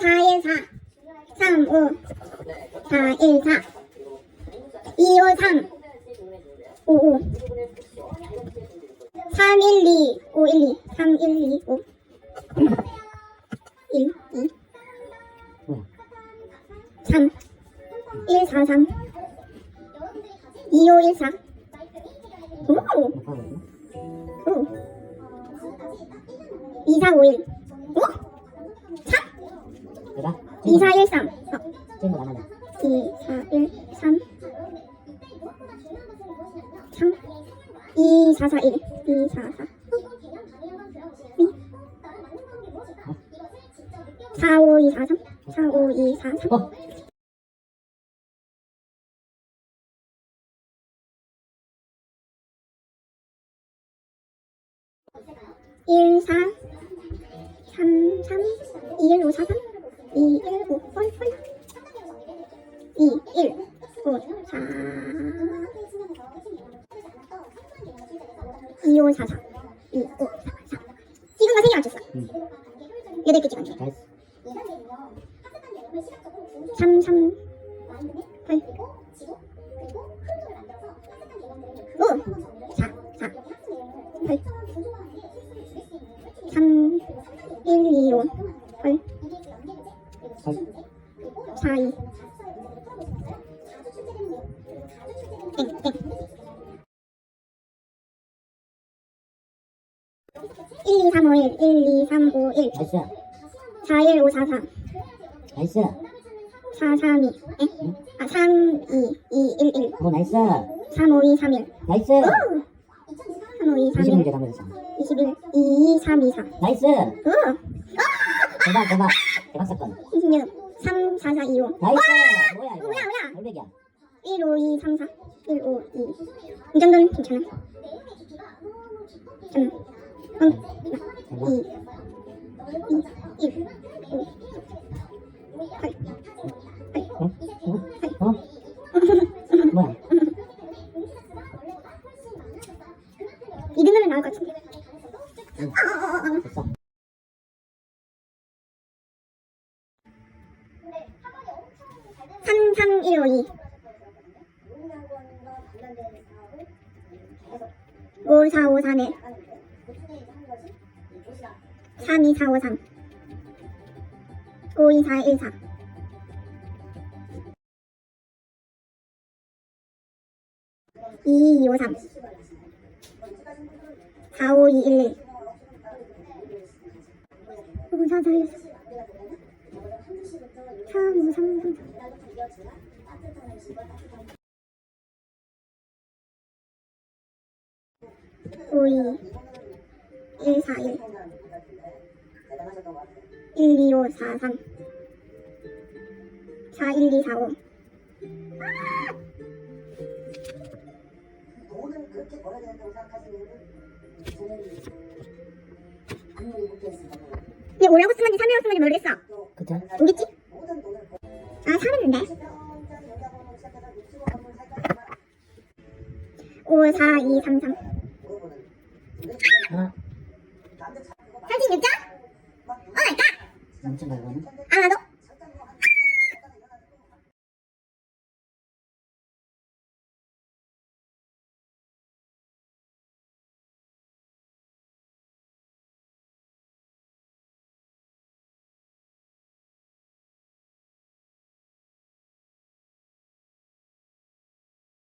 4, 1, 4. 3, 5, 4, 1, 4. 2, 5, 3. 5, 5. 3, 1, 2, 5, 1, 2. 3, 1, 2, 5. 1, 2. 3, 1, 4, 3. 2, 5, 1, 4. 오! 오. 2, 4, 5, 1. 오! 3! 얘가 2, 4, 1, 3. 어. 찍은 거 나만이야 2, 4, 1, 3. 3. 2, 4, 4, 1. 2, 4, 4. 2. 4, 5, 2, 4, 3. 4, 5, 2, 4, 3. 어? 1, 4, 3, 3, 2, 1, 5, 4, 3, 4, 4, 2, 5, 4, 4. 찍은 거 3개 맞췄어. 응 8개 찍었네. 잘했어 3, 3, 8. 오! 4, 4, 8. 3, 1, 2, 5, 8. 4, 2. 땡, 땡. 1, 2, 3, 5, 1, 1, 2, 3, 5, 1. 나이스 4, 1, 5, 4, 4. 나이스 4, 3, 2. 에? 아, 3, 2, 2, 1, 1. 오 나이스 3, 5, 2, 3, 1. 나이스 오! 3, 5, 2, 3, 1. 20문제 다 맞았어 21, 2, 3, 2, 4. 나이스 오! 대박 대박 대박 사건 26, 3, 4, 4, 2, 5. 나이스 뭐야 이거 뭐야, 뭐야? 얼백이야 1, 5, 2, 3, 4. 1, 5, 2. 이 정도는 괜찮아. 좀, 응, 대 박 2, 2, 1, 5, 8. 뭐야 이 정도면 나올 것 같은데. 응 됐어 3, 3, 1, 5, 2. 5, 4, 5, 4, 4. 3, 2, 4, 5, 3. 5, 2, 4, 1, 4. 2, 2, 5, 3. 4, 5, 2, 1, 1. 5, 4, 4, 1, 4. 3, 5, 3, 3, 3. 5, 2, 1, 4, 1. 1, 2, 5, 4, 3. 4, 1, 2, 4, 5. 돈은 그렇게 벌어야 된다고 생각하시는 저는 아무리 못했습니다. 근데 오라고 쓴 건지 3이라고 쓴 건지 모르겠어. 모든 돈을 아, 3했는데. 시작부터 여자번호 시작해서 유튜브 한번 살까 5, 4, 2, 3, 3. 물어보는 하나 남